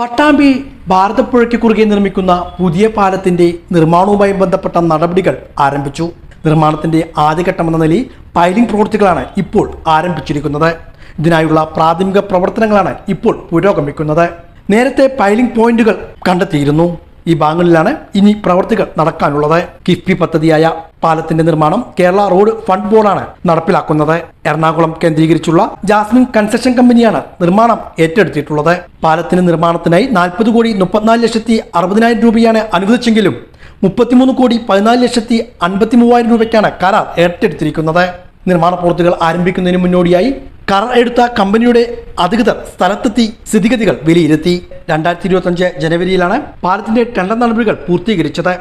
പട്ടാമ്പി ഭാരതപ്പുഴയ്ക്ക് കുറുകെ നിർമ്മിക്കുന്ന പുതിയ പാലത്തിന്റെ നിർമ്മാണവുമായി ബന്ധപ്പെട്ട നടപടികൾ ആരംഭിച്ചു. നിർമ്മാണത്തിന്റെ ആദ്യഘട്ടമെന്ന നിലയിൽ പൈലിംഗ് പ്രവൃത്തികളാണ് ഇപ്പോൾ ആരംഭിച്ചിരിക്കുന്നത്. ഇതിനായുള്ള പ്രാഥമിക പ്രവർത്തനങ്ങളാണ് ഇപ്പോൾ പുരോഗമിക്കുന്നത്. നേരത്തെ പൈലിംഗ് പോയിന്റുകൾ കണ്ടെത്തിയിരുന്നു. ഈ ഭാഗങ്ങളിലാണ് ഇനി പ്രവർത്തികൾ നടക്കാനുള്ളത്. കിഫ്ബി പദ്ധതിയായ പാലത്തിന്റെ നിർമ്മാണം കേരള റോഡ് ഫണ്ട് ബോർഡാണ് നടപ്പിലാക്കുന്നത്. എറണാകുളം കേന്ദ്രീകരിച്ചുള്ള ജാസ്മിൻ കൺസ്ട്രക്ഷൻ കമ്പനിയാണ് നിർമ്മാണം ഏറ്റെടുത്തിട്ടുള്ളത്. പാലത്തിന്റെ നിർമ്മാണത്തിനായി നാൽപ്പത് കോടി മുപ്പത്തിനാല് ലക്ഷത്തി അറുപതിനായിരം രൂപയാണ് അനുവദിച്ചെങ്കിലും മുപ്പത്തിമൂന്ന് കോടി പതിനാല് ലക്ഷത്തി അൻപത്തി മൂവായിരം രൂപയ്ക്കാണ് കരാർ ഏറ്റെടുത്തിരിക്കുന്നത്. നിർമ്മാണ പ്രവൃത്തികൾ ആരംഭിക്കുന്നതിന് മുന്നോടിയായി കരാർ എടുത്ത കമ്പനിയുടെ അധികൃതർ സ്ഥലത്തെത്തി സ്ഥിതിഗതികൾ വിലയിരുത്തി. രണ്ടായിരത്തി ഇരുപത്തഞ്ച് ജനുവരിയിലാണ് പാലത്തിന്റെ ടെണ്ടർ നടപടികൾ പൂർത്തീകരിച്ചത്.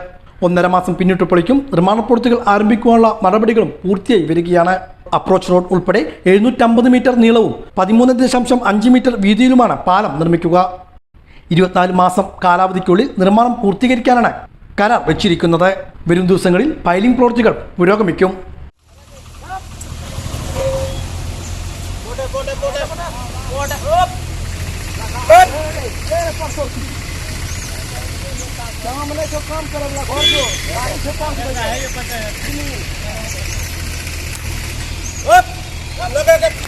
ഒന്നര മാസം പിന്നിട്ടപ്പോഴേക്കും നിർമ്മാണ പ്രവൃത്തികൾ ആരംഭിക്കുവാനുള്ള നടപടികളും പൂർത്തിയായി വരികയാണ്. അപ്രോച്ച് റോഡ് ഉൾപ്പെടെ എഴുന്നൂറ്റമ്പത് മീറ്റർ നീളവും പതിമൂന്ന് ദശാംശം അഞ്ച് മീറ്റർ വീതിയിലുമാണ് പാലം നിർമ്മിക്കുക. ഇരുപത്തിനാല് മാസം കാലാവധിക്കുള്ളിൽ നിർമ്മാണം പൂർത്തീകരിക്കാനാണ് കരാർ വെച്ചിരിക്കുന്നത്. വരും ദിവസങ്ങളിൽ പൈലിംഗ് പ്രവൃത്തികൾ പുരോഗമിക്കും. सामने जो काम करे वाला घर जो गाड़ी से काम करे है ये पता है ओप लगा के